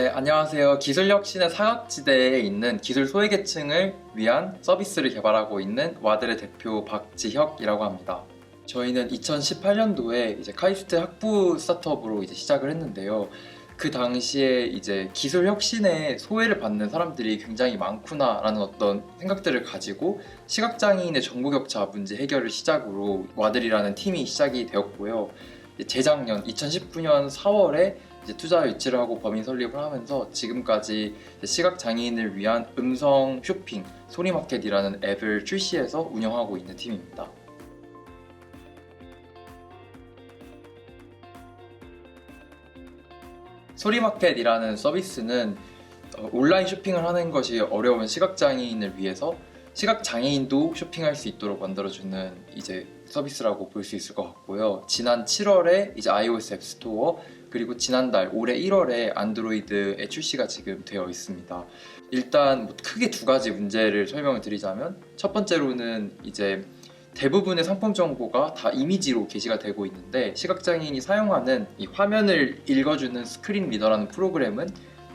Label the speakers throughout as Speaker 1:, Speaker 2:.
Speaker 1: 네, 안녕하세요. 기술혁신의 사각지대에 있는 기술 소외계층을 위한 서비스를 개발하고 있는 와들의 대표 박지혁이라고 합니다. 저희는 2018년도에 이제 카이스트 학부 스타트업으로 이제 시작을 했는데요. 그 당시에 이제 기술 혁신에 소외를 받는 사람들이 굉장히 많구나라는 어떤 생각들을 가지고 시각장애인의 정보 격차 문제 해결을 시작으로 와들이라는 팀이 시작이 되었고요. 재작년 2019년 4월에 이제 투자 유치를 하고 법인 설립을 하면서 지금까지 시각 장애인을 위한 음성 쇼핑 소리마켓이라는 앱을 출시해서 운영하고 있는 팀입니다. 소리마켓이라는 서비스는 어, 온라인 쇼핑을 하는 것이 어려운 시각장애인을 위해서 시각 장애인도 쇼핑할 수 있도록 만들어주는 이제 서비스라고 볼 수 있을 것 같고요. 지난 7월에 이제 iOS 앱 스토어 그리고 지난달 올해 1월에 안드로이드에 출시가 지금 되어 있습니다. 일단 뭐 크게 두 가지 문제를 설명을 드리자면 첫 번째로는 이제 대부분의 상품 정보가 다 이미지로 게시가 되고 있는데 시각장애인이 사용하는 이 화면을 읽어주는 스크린 리더라는 프로그램은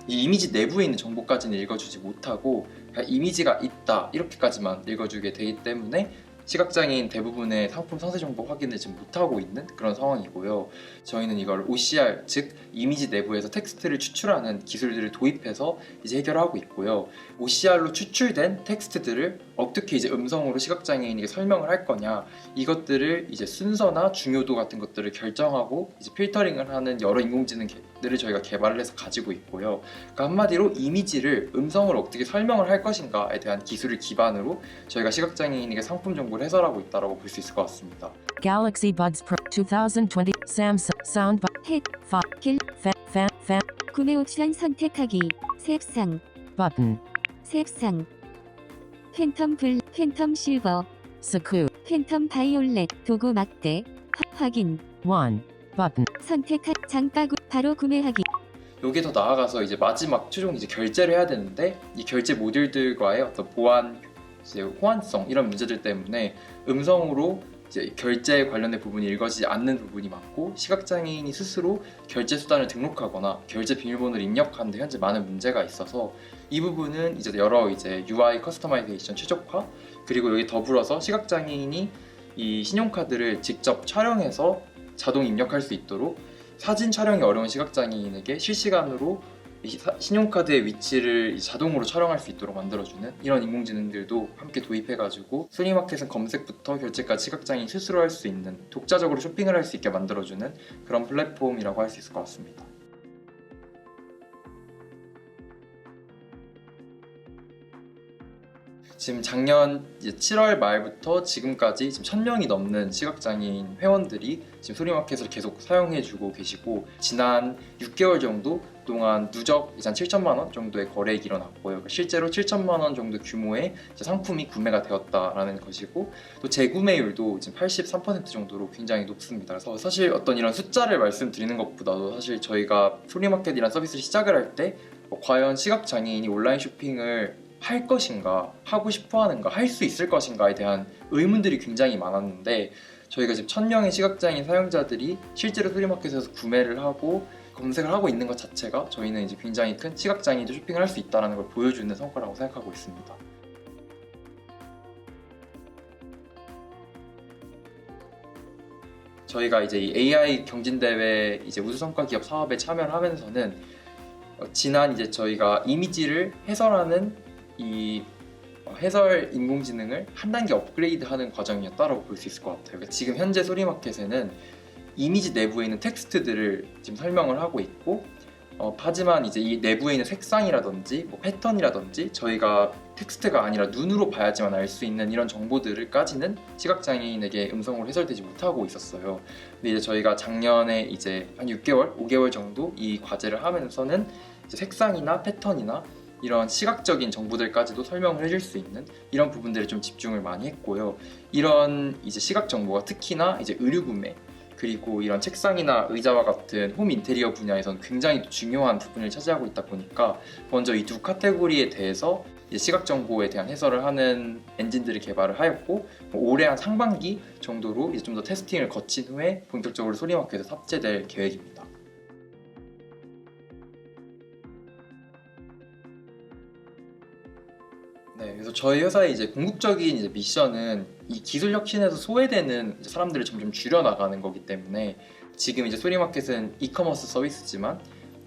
Speaker 1: 이 이미지 내부에 있는 정보까지는 읽어주지 못하고 그냥 이미지가 있다 이렇게까지만 읽어주게 되기 때문에 시각장애인 대부분의 상품 상세 정보 확인을 지금 못하고 있는 그런 상황이고요. 저희는 이걸 OCR 즉 이미지 내부에서 텍스트를 추출하는 기술들을 도입해서 이제 해결하고 있고요. OCR로 추출된 텍스트들을 어떻게 이제 음성으로 시각장애인에게 설명을 할 거냐 이것들을 이제 순서나 중요도 같은 것들을 결정하고 이제 필터링을 하는 여러 인공지능들을 저희가 개발을 해서 가지고 있고요. 그러니까 한마디로 이미지를 음성으로 어떻게 설명을 할 것인가에 대한 기술을 기반으로 저희가 시각장애인에게 상품 정보 를 해설하고 있다고 볼 수 있을 것 같습니다.
Speaker 2: Galaxy Buds Pro 2020 Samsung Soundbar
Speaker 3: 헷,
Speaker 2: Fa
Speaker 3: 길,
Speaker 2: Fa Fa Fa
Speaker 3: 구매 옵션 선택하기, 셉상,
Speaker 2: Button.
Speaker 3: 셉상, 팬텀 불, 팬텀 실버,
Speaker 2: Saku
Speaker 3: 팬텀 바이올렛, 도구 막대, 화- 확인,
Speaker 2: 1 Button.
Speaker 3: 선택한 장바구, 바로 구매하기,
Speaker 1: 여기에 더 나아가서 이제 마지막 최종 이제 결제를 해야 되는데 이 결제 모듈들과의 어떤 보안, 이제 호환성 이런 문제들 때문에 음성으로 이제 결제 관련된 부분이 읽어지지 않는 부분이 많고 시각장애인이 스스로 결제 수단을 등록하거나 결제 비밀번호를 입력하는데 현재 많은 문제가 있어서 이 부분은 이제 여러 이제 UI 커스터마이제이션 최적화 그리고 여기 더불어서 시각장애인이 이 신용카드를 직접 촬영해서 자동 입력할 수 있도록 사진 촬영이 어려운 시각장애인에게 실시간으로 신용카드의 위치를 이 자동으로 촬영할 수 있도록 만들어주는 이런 인공지능들도 함께 도입해가지고 소니마켓은 검색부터 결제까지 시각장애인 스스로 할 수 있는 독자적으로 쇼핑을 할 수 있게 만들어주는 그런 플랫폼이라고 할 수 있을 것 같습니다. 지금 작년 이제 7월 말부터 지금까지 지금 1000명이 넘는 시각장애인 회원들이 지금 소리마켓을 계속 사용해주고 계시고 지난 6개월 정도 동안 누적 한 7천만 원 정도의 거래액이 일어났고요. 그러니까 실제로 7천만 원 정도 규모의 상품이 구매가 되었다라는 것이고 또 재구매율도 지금 83% 정도로 굉장히 높습니다. 그래서 사실 어떤 이런 숫자를 말씀드리는 것보다도 사실 저희가 소리마켓이라는 서비스를 시작을 할때 어, 과연 시각 장애인이 온라인 쇼핑을 할 것인가, 하고 싶어 하는가, 할 수 있을 것인가에 대한 의문들이 굉장히 많았는데 저희가 지금 1000명의 시각장애인 사용자들이 실제로 소리마켓에서 구매를 하고 검색을 하고 있는 것 자체가 저희는 이제 굉장히 큰 시각장애인도 쇼핑을 할 수 있다는 걸 보여주는 성과라고 생각하고 있습니다. 저희가 이제 이 AI 경진대회 이제 우수성과 기업 사업에 참여를 하면서는 어, 지난 이제 저희가 이미지를 해설하는 이 어, 해설 인공지능을 한 단계 업그레이드하는 과정이었다라고 볼 수 있을 것 같아요. 그러니까 지금 현재 소리마켓에는 이미지 내부에 있는 텍스트들을 지금 설명을 하고 있고 어, 하지만 이제 이 내부에 있는 색상이라든지 뭐 패턴이라든지 저희가 텍스트가 아니라 눈으로 봐야지만 알 수 있는 이런 정보들을까지는 시각장애인에게 음성으로 해설되지 못하고 있었어요. 근데 이제 저희가 작년에 이제 한 6개월, 5개월 정도 이 과제를 하면서는 색상이나 패턴이나 이런 시각적인 정보들까지도 설명을 해줄 수 있는 이런 부분들에 좀 집중을 많이 했고요. 이런 이제 시각 정보가 특히나 이제 의류 구매 그리고 이런 책상이나 의자와 같은 홈 인테리어 분야에서는 굉장히 또 중요한 부분을 차지하고 있다 보니까 먼저 이 두 카테고리에 대해서 시각 정보에 대한 해설을 하는 엔진들을 개발을 하였고 뭐 올해 한 상반기 정도로 이제 좀 더 테스팅을 거친 후에 본격적으로 소리마켓에 탑재될 계획입니다. 그래서 저희 회사의 이제 궁극적인 이제 미션은 이 기술 혁신에서 소외되는 사람들을 점점 줄여 나가는 거기 때문에 지금 이제 소리마켓은 이커머스 서비스지만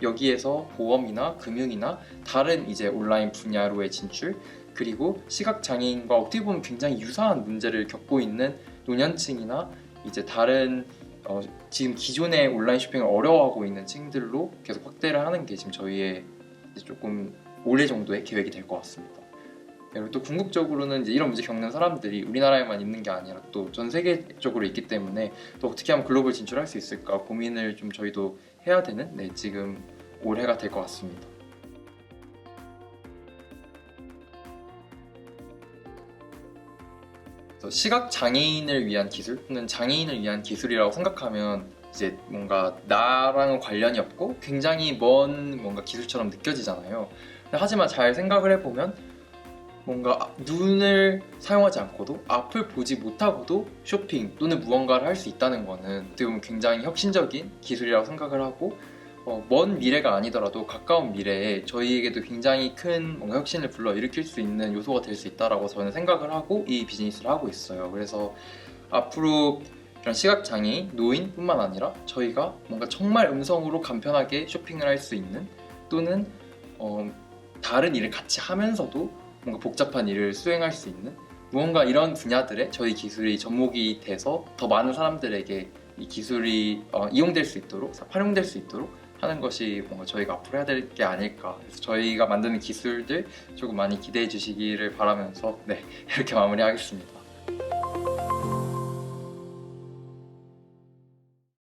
Speaker 1: 여기에서 보험이나 금융이나 다른 이제 온라인 분야로의 진출 그리고 시각 장애인과 어떻게 보면 굉장히 유사한 문제를 겪고 있는 노년층이나 이제 다른 어, 지금 기존의 온라인 쇼핑을 어려워하고 있는 층들로 계속 확대를 하는 게 지금 저희의 조금 올해 정도의 계획이 될 것 같습니다. 그리고 또 궁극적으로는 이제 이런 문제 겪는 사람들이 우리나라에만 있는 게 아니라 또 전 세계적으로 있기 때문에 또 어떻게 하면 글로벌 진출할 수 있을까 고민을 좀 저희도 해야 되는 네, 지금 올해가 될 것 같습니다. 시각 장애인을 위한 기술 또는 장애인을 위한 기술이라고 생각하면 이제 뭔가 나랑은 관련이 없고 굉장히 먼 뭔가 기술처럼 느껴지잖아요. 하지만 잘 생각을 해보면 뭔가 눈을 사용하지 않고도 앞을 보지 못하고도 쇼핑 또는 무언가를 할 수 있다는 거는 어떻게 보면 굉장히 혁신적인 기술이라고 생각을 하고 어, 먼 미래가 아니더라도 가까운 미래에 저희에게도 굉장히 큰 뭔가 혁신을 불러일으킬 수 있는 요소가 될 수 있다라고 저는 생각을 하고 이 비즈니스를 하고 있어요. 그래서 앞으로 이런 시각장애인, 노인뿐만 아니라 저희가 뭔가 정말 음성으로 간편하게 쇼핑을 할 수 있는 또는 어, 다른 일을 같이 하면서도 뭔가 복잡한 일을 수행할 수 있는 무언가 이런 분야들에 저희 기술이 접목이 돼서 더 많은 사람들에게 이 기술이 어, 이용될 수 있도록 활용될 수 있도록 하는 것이 뭔가 저희가 앞으로 해야 될 게 아닐까 그래서 저희가 만드는 기술들 조금 많이 기대해 주시기를 바라면서 네 이렇게 마무리하겠습니다.